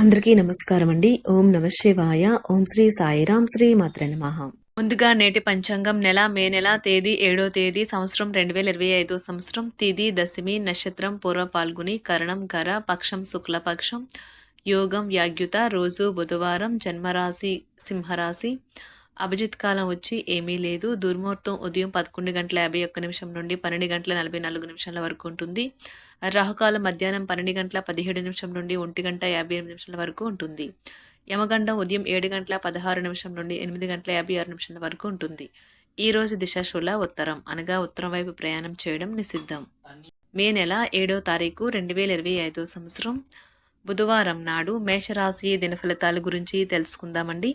అందరికీ నమస్కారం అండి ఓం నమ శివాయ. ఓం శ్రీ సాయిరాం శ్రీ మాత్ర నమః. ముందుగా నేటి పంచాంగం నెల మే నెల తేదీ ఏడో తేదీ సంవత్సరం రెండు వేల ఇరవై ఐదో సంవత్సరం తిది దశమి నక్షత్రం పూర్వ పాల్గొని కరణం కర పక్షం శుక్లపక్షం యోగం వ్యాగ్యుత రోజు బుధవారం జన్మరాశి సింహరాశి అభిజిత్ కాలం వచ్చి ఏమీ లేదు. దుర్ముహూర్తం ఉదయం పదకొండు గంటల యాభై ఒక్క నిమిషం నుండి పన్నెండు గంటల నలభై నాలుగు నిమిషాల వరకు ఉంటుంది. రాహుకాలం మధ్యాహ్నం పన్నెండు గంటల పదిహేడు నిమిషం నుండి ఒంటి గంట యాభై ఎనిమిది నిమిషాల వరకు ఉంటుంది. యమగండం ఉదయం ఏడు గంటల పదహారు నిమిషం నుండి ఎనిమిది గంటల యాభై ఆరు నిమిషాల వరకు ఉంటుంది. ఈరోజు రోజు దిశాశూల ఉత్తరం అనగా ఉత్తరం వైపు ప్రయాణం చేయడం నిషిద్ధం. మే నెల ఏడో తారీఖు రెండు వేల ఇరవై ఐదో సంవత్సరం. బుధవారం నాడు మేషరాశి దిన ఫలితాల గురించి తెలుసుకుందామండి.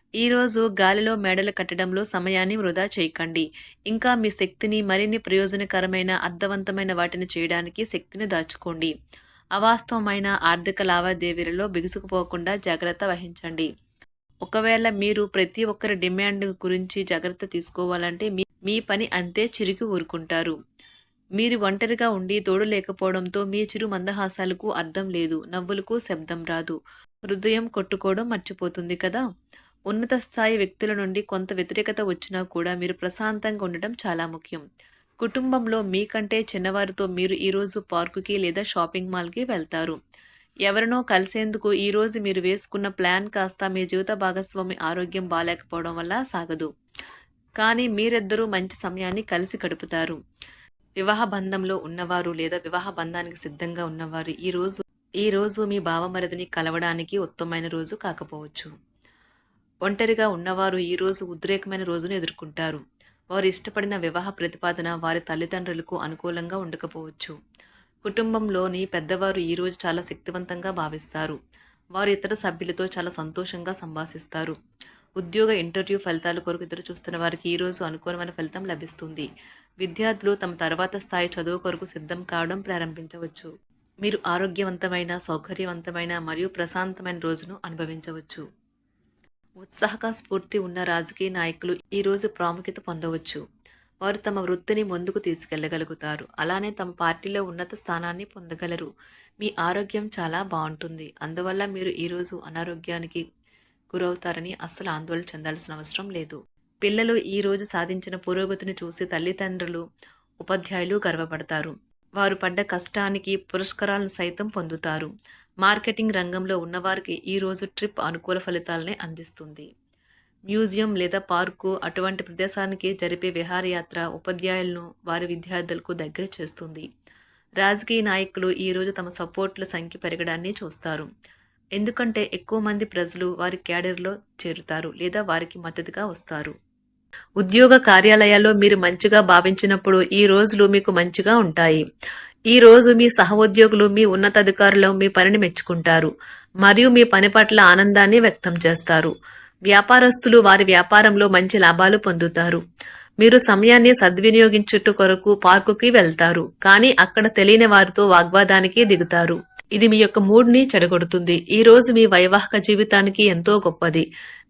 ఈరోజు గాలిలో మేడలు కట్టడంలో సమయాన్ని వృధా చేయకండి. ఇంకా మీ శక్తిని మరిన్ని ప్రయోజనకరమైన అర్థవంతమైన వాటిని చేయడానికి శక్తిని దాచుకోండి. అవాస్తవమైన ఆర్థిక లావాదేవీలలో బిగుసుకుపోకుండా జాగ్రత్త వహించండి. ఒకవేళ మీరు ప్రతి ఒక్కరి డిమాండ్ గురించి జాగ్రత్త తీసుకోవాలంటే మీ మీ పని అంతే చిరికి ఊరుకుంటారు. మీరు ఒంటరిగా ఉండి తోడు లేకపోవడంతో మీ చిరు మందహాసాలకు అర్థం లేదు నవ్వులకు శబ్దం రాదు. హృదయం కొట్టుకోవడం మర్చిపోతుంది కదా? ఉన్నత స్థాయి వ్యక్తుల నుండి కొంత వ్యతిరేకత వచ్చినా కూడా మీరు ప్రశాంతంగా ఉండటం చాలా ముఖ్యం. కుటుంబంలో మీకంటే చిన్నవారితో మీరు ఈరోజు పార్కుకి లేదా షాపింగ్ మాల్కి వెళ్తారు. ఎవరినో కలిసేందుకు ఈరోజు మీరు వేసుకున్న ప్లాన్ కాస్త మీ జీవిత భాగస్వామి ఆరోగ్యం బాగాలేకపోవడం వల్ల సాగదు. కానీ మీరిద్దరూ మంచి సమయాన్ని కలిసి గడుపుతారు. వివాహ బంధంలో ఉన్నవారు లేదా వివాహ బంధానికి సిద్ధంగా ఉన్నవారు ఈ రోజు ఈ రోజు మీ భావమరిదిని కలవడానికి ఉత్తమమైన రోజు కాకపోవచ్చు. ఒంటరిగా ఉన్నవారు ఈ రోజు ఉద్రేకమైన రోజును ఎదుర్కొంటారు. వారు ఇష్టపడిన వివాహ ప్రతిపాదన వారి తల్లిదండ్రులకు అనుకూలంగా ఉండకపోవచ్చు. కుటుంబంలోని పెద్దవారు ఈరోజు చాలా శక్తివంతంగా భావిస్తారు. వారు ఇతర సభ్యులతో చాలా సంతోషంగా సంభాషిస్తారు. ఉద్యోగ ఇంటర్వ్యూ ఫలితాల కొరకు ఎదురు చూస్తున్న వారికి ఈరోజు అనుకూలమైన ఫలితం లభిస్తుంది. విద్యార్థులు తమ తర్వాత స్థాయి చదువు కొరకు సిద్ధం కావడం ప్రారంభించవచ్చు. మీరు ఆరోగ్యవంతమైన సౌకర్యవంతమైన మరియు ప్రశాంతమైన రోజును అనుభవించవచ్చు. ఉత్సాహక స్ఫూర్తి ఉన్న రాజకీయ నాయకులు ఈరోజు ప్రాముఖ్యత పొందవచ్చు. వారు తమ వృత్తిని ముందుకు తీసుకెళ్ళగలుగుతారు. అలానే తమ పార్టీలో ఉన్నత స్థానాన్ని పొందగలరు. మీ ఆరోగ్యం చాలా బాగుంటుంది. అందువల్ల మీరు ఈరోజు అనారోగ్యానికి గురవుతారని అస్సలు ఆందోళన చెందాల్సిన అవసరం లేదు. పిల్లలు ఈ రోజు సాధించిన పురోగతిని చూసి తల్లిదండ్రులు ఉపాధ్యాయులు గర్వపడతారు. వారు పడ్డ కష్టానికి పురస్కారాలను సైతం పొందుతారు. మార్కెటింగ్ రంగంలో ఉన్నవారికి ఈ రోజు ట్రిప్ అనుకూల ఫలితాలనే అందిస్తుంది. మ్యూజియం లేదా పార్కు అటువంటి ప్రదేశానికి జరిపే విహారయాత్ర ఉపాధ్యాయులను వారి విద్యార్థులకు దగ్గర చేస్తుంది. రాజకీయ నాయకులు ఈరోజు తమ సపోర్ట్ల సంఖ్య పెరగడాన్ని చూస్తారు. ఎందుకంటే ఎక్కువ మంది ప్రజలు వారి క్యాడర్లో చేరుతారు లేదా వారికి మద్దతుగా వస్తారు. ఉద్యోగ కార్యాలయాల్లో మీరు మంచిగా భావించినప్పుడు ఈ రోజులు మీకు మంచిగా ఉంటాయి. ఈ రోజు మీ సహోద్యోగులు మీ ఉన్నతాధికారులు మీ పనిని మెచ్చుకుంటారు. మరియు మీ పని పట్ల ఆనందాన్ని వ్యక్తం చేస్తారు. వ్యాపారస్తులు వారి వ్యాపారంలో మంచి లాభాలు పొందుతారు. మీరు సమయాన్ని సద్వినియోగించుట కొరకు పార్కుకి వెళ్తారు కానీ అక్కడ తెలియని వారితో వాగ్వాదానికి దిగుతారు. ఇది మీ యొక్క మూడ్ని చెడగొడుతుంది. ఈ రోజు మీ వైవాహిక జీవితానికి ఎంతో గొప్పది.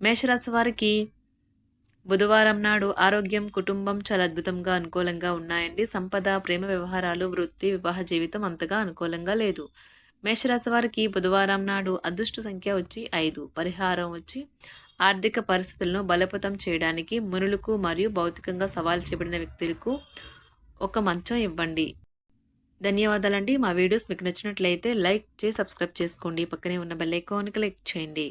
మేషరాశి వారికి బుధవారం నాడు ఆరోగ్యం కుటుంబం చాలా అద్భుతంగా అనుకూలంగా ఉన్నాయండి. సంపద ప్రేమ వ్యవహారాలు వృత్తి వివాహ జీవితం అంతగా అనుకూలంగా లేదు. మేషరాశి వారికి బుధవారం నాడు అదృష్ట సంఖ్య వచ్చి ఐదు. పరిహారం వచ్చి ఆర్థిక పరిస్థితులను బలపతం చేయడానికి మునులకు మరియు భౌతికంగా సవాల్ చేయబడిన వ్యక్తులకు ఒక మంచం ఇవ్వండి. ధన్యవాదాలండి. మా వీడియోస్ మీకు నచ్చినట్లయితే లైక్ చేసి సబ్స్క్రైబ్ చేసుకోండి. పక్కనే ఉన్న బెల్ ఐకాన్ క్లిక్ చేయండి.